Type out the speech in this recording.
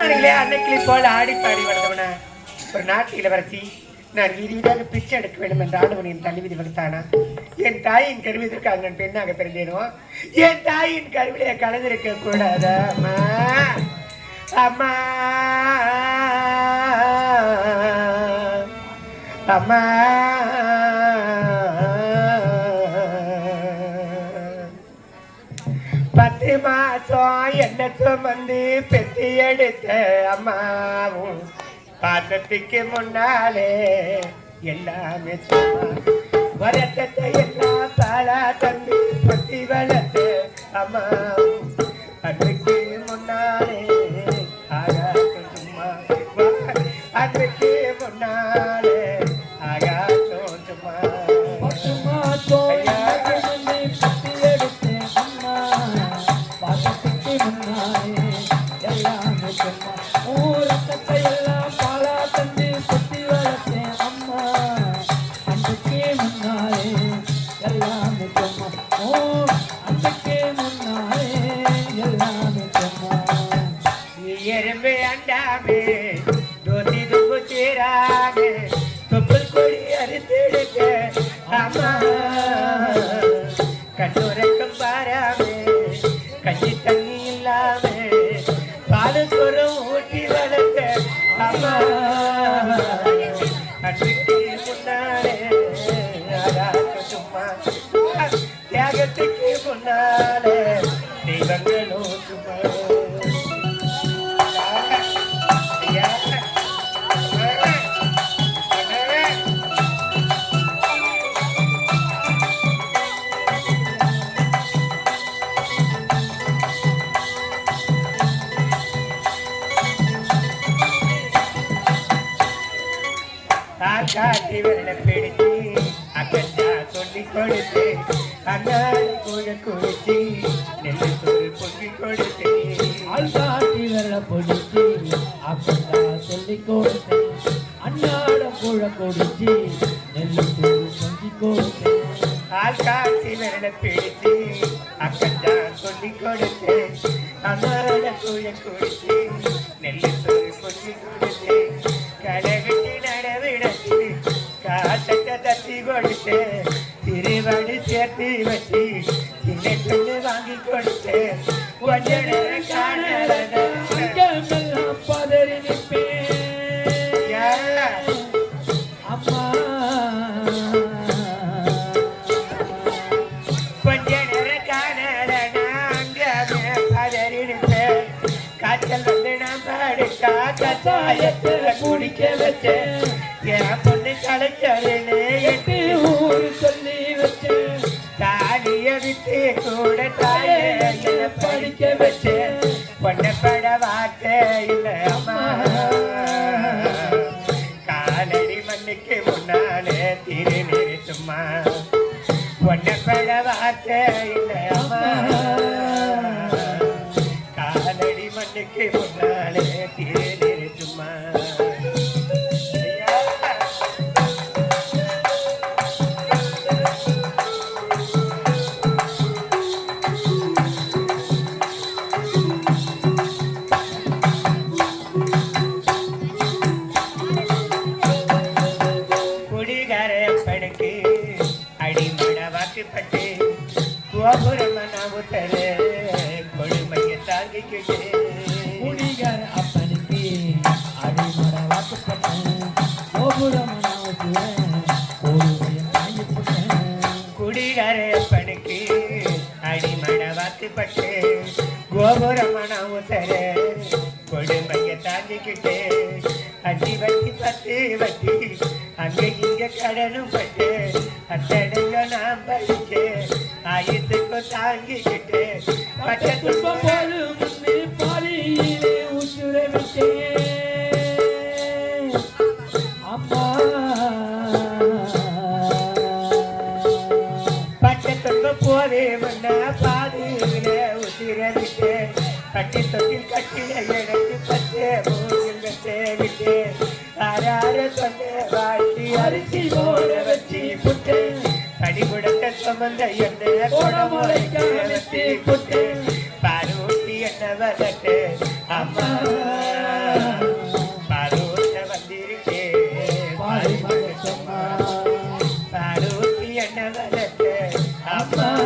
அன்னைக்கு அன்னைக்கிளி போல ஆடி பாடி வளர்ந்தவன ஒரு நாட்டு இளவரசி நான் வீதியாக பிச்சை எடுக்க வேண்டும் என்று ஆண்டவன் என் தள்ளி வளர்த்தானா வகுத்தானா? என் தாயின் கருவிதற்காக நான் பெண்ணாக பிறந்தேனோ? என் தாயின் கருவிலே கலந்திருக்க கூடாதா அம்மா? அம்மா! அம்மா! பத்து மாசம் என்ன சுமந்து பெத்தி எடுத்த அம்மாவும் பாசத்துக்கு முன்னாலே எல்லாமே சும்மா வரத்தத்தை எல்லாம் பாலா தந்து பத்தி வளர்த்த அம்மாவும் அன்றைக்கு கட்டுரைக்கும் பாராமே கஞ்சி தண்ணி இல்லாமே பாலு தியாகத்துக்கு முன்னாலே தெய்வங்களும் சும்மா காட்டி வெள்ளம் பிடிச்சு அக்கா சொல்லி கொடுத்து அண்ணாடி கூட குடிச்சு நெல்லு சோறு பொங்கி கொடுத்து ஆள்காட்டி வெள்ள பொடிச்சு அப்பா சொல்லி கொடுத்தேன். அன்னாட புழ கொடிச்சு நெல்லு அக்கா சொல்லி கொடுத்து அண்ணாட கூட சேர்த்து வச்சு வாங்கி கொடுத்து கொஞ்ச நேரம் காணலடா. பதறி நிற்பேன் அம்மா கொஞ்ச நேரம் காய்ச்சல் வந்து நான் குடிக்க வச்சேன் என் பொண்ணு கலைஞருன்னு விட்டு கூட தாய படிக்க வச்சேன் பொண்ணை பட வார்த்தை இல்லை காலடி மண்ணுக்கு முன்னாலே திரு நிறுத்துமா பொண்ணை பட வார்த்தை இல்லை காலடி மண்ணுக்கு முன்னாலே திரு நிறுத்துமா குடிகார அப்பனுக்கு அடிமட வாக்குப்பட்டேன் கோபுரம் குடிகார படுக்கு அடிமட வாக்குப்பட்டு கோபுரம் நாவுத்தர கொடுமையை தாங்கிக்கிட்டு அடி வட்டி பத்து வட்டி அங்க இங்க கடனும் பட்டு அத்தடையில நான் படிச்சு ஆயத்துக்கும் தாங்கிக்கிட்டு அங்க போதே வண்ண பாதியில உசிர விட்டு தட்டி தொட்டில் கட்டில எனக்கு பச்சை மூங்கில் வெட்டே. விட்டு யாரார சொன்ன வாட்டி அரிசி போட வச்சு புட்டு. படிபுடத்த சுமந்த என்ன குடமுறை காலத்தி புட்டு. பாரூட்டி என்ன வதட்டு அம்மா. Papa.